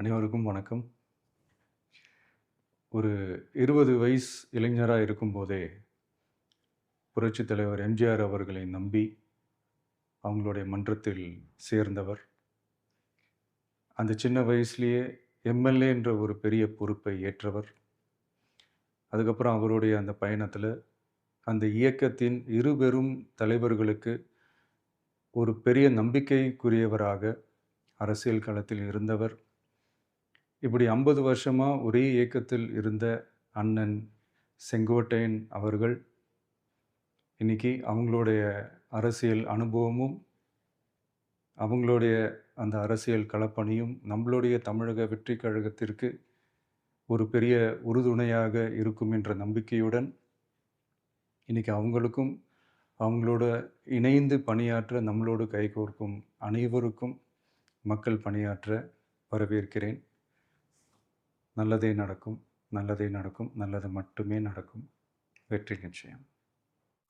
அனைவருக்கும் வணக்கம். ஒரு இருபது வயசு இளைஞராக இருக்கும்போதே புரட்சித் தலைவர் எம்ஜிஆர் அவர்களை நம்பி அவங்களுடைய மன்றத்தில் சேர்ந்தவர். அந்த சின்ன வயசுலேயே எம்எல்ஏ என்ற ஒரு பெரிய பொறுப்பை ஏற்றவர். அதுக்கப்புறம் அவருடைய அந்த பயணத்தில் அந்த இயக்கத்தின் இரு பெரும் தலைவர்களுக்கு ஒரு பெரிய நம்பிக்கைக்குரியவராக அரசியல் களத்தில் இருந்தவர். இப்படி ஐம்பது வருஷமாக ஒரே இயக்கத்தில் இருந்த அண்ணன் செங்கோட்டையன் அவர்கள் இன்னைக்கு அவங்களுடைய அரசியல் அனுபவமும் அவங்களுடைய அந்த அரசியல் களப்பணியும் நம்மளுடைய தமிழக வெற்றி கழகத்திற்கு ஒரு பெரிய உறுதுணையாக இருக்கும் என்ற நம்பிக்கையுடன் இன்னைக்கு அவங்களுக்கும் அவங்களோட இணைந்து பணியாற்ற நம்மளோடு கைகோர்க்கும் அனைவருக்கும் மக்கள் பணியாற்ற வரவேற்கிறேன். நல்லதே நடக்கும் நல்லதே நடக்கும் நல்லது மட்டுமே நடக்கும். வெற்றி நிச்சயம்.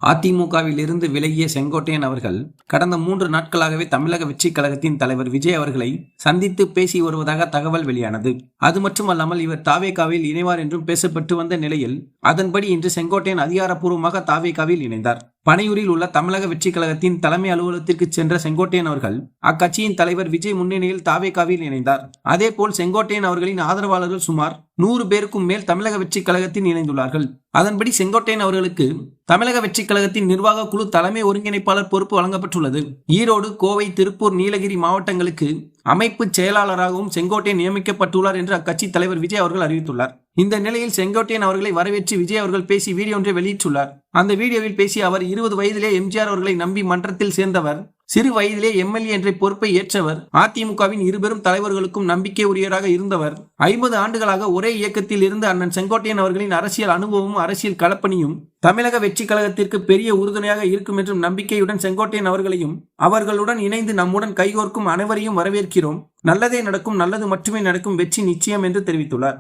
அதிமுகவில் இருந்து விலகிய செங்கோட்டையன் அவர்கள் கடந்த மூன்று நாட்களாகவே தமிழக வெற்றிக் கழகத்தின் தலைவர் விஜய் அவர்களை சந்தித்து பேசி வருவதாக தகவல் வெளியானது. அது மட்டுமல்லாமல் இவர் தாவேகாவில் இணைவார் என்றும் பேசப்பட்டு வந்த நிலையில் அதன்படி இன்று செங்கோட்டையன் அதிகாரப்பூர்வமாக தாவேகாவில் இணைந்தார். பனையூரில் உள்ள தமிழக வெற்றி கழகத்தின் தலைமை அலுவலகத்திற்கு சென்ற செங்கோட்டையன் அவர்கள் அக்கட்சியின் தலைவர் விஜய் முன்னணியில் தாவேகாவில் இணைந்தார். அதேபோல் செங்கோட்டையன் அவர்களின் ஆதரவாளர்கள் சுமார் நூறு பேருக்கும் மேல் தமிழக வெற்றி கழகத்தில் இணைந்துள்ளார்கள். அதன்படி செங்கோட்டையன் அவர்களுக்கு தமிழக வெற்றி கழகத்தின் நிர்வாக குழு தலைமை ஒருங்கிணைப்பாளர் பொறுப்பு வழங்கப்பட்டுள்ளது. ஈரோடு கோவை திருப்பூர் நீலகிரி மாவட்டங்களுக்கு அமைப்பு செயலாளராகவும் செங்கோட்டையன் நியமிக்கப்பட்டுள்ளார் என்று அக்கட்சி தலைவர் விஜய் அவர்கள் அறிவித்துள்ளார். இந்த நிலையில் செங்கோட்டையன் அவர்களை வரவேற்று விஜய் அவர்கள் பேசி வீடியோ ஒன்றை வெளியிட்டுள்ளார். அந்த வீடியோவில் பேசிய அவர் இருபது வயதிலே எம்ஜிஆர் அவர்களை நம்பி மன்றத்தில் சேர்ந்தவர் சிறு வயதிலே எம்எல்ஏ என்ற பொறுப்பை ஏற்றவர் அதிமுகவின் இருபெரும் தலைவர்களுக்கும் நம்பிக்கை உரியவராக இருந்தவர். ஐம்பது ஆண்டுகளாக ஒரே இயக்கத்தில் இருந்து அண்ணன் செங்கோட்டையன் அவர்களின் அரசியல் அனுபவமும் அரசியல் களப்பணியும் தமிழக வெற்றி கழகத்திற்கு பெரிய உறுதுணையாக இருக்கும் என்றும் நம்பிக்கையுடன் செங்கோட்டையன் அவர்களையும் அவர்களுடன் இணைந்து நம்முடன் கைகோர்க்கும் அனைவரையும் வரவேற்கிறோம். நல்லதே நடக்கும் நல்லது மட்டுமே நடக்கும் வெற்றி நிச்சயம் என்று தெரிவித்துள்ளார்.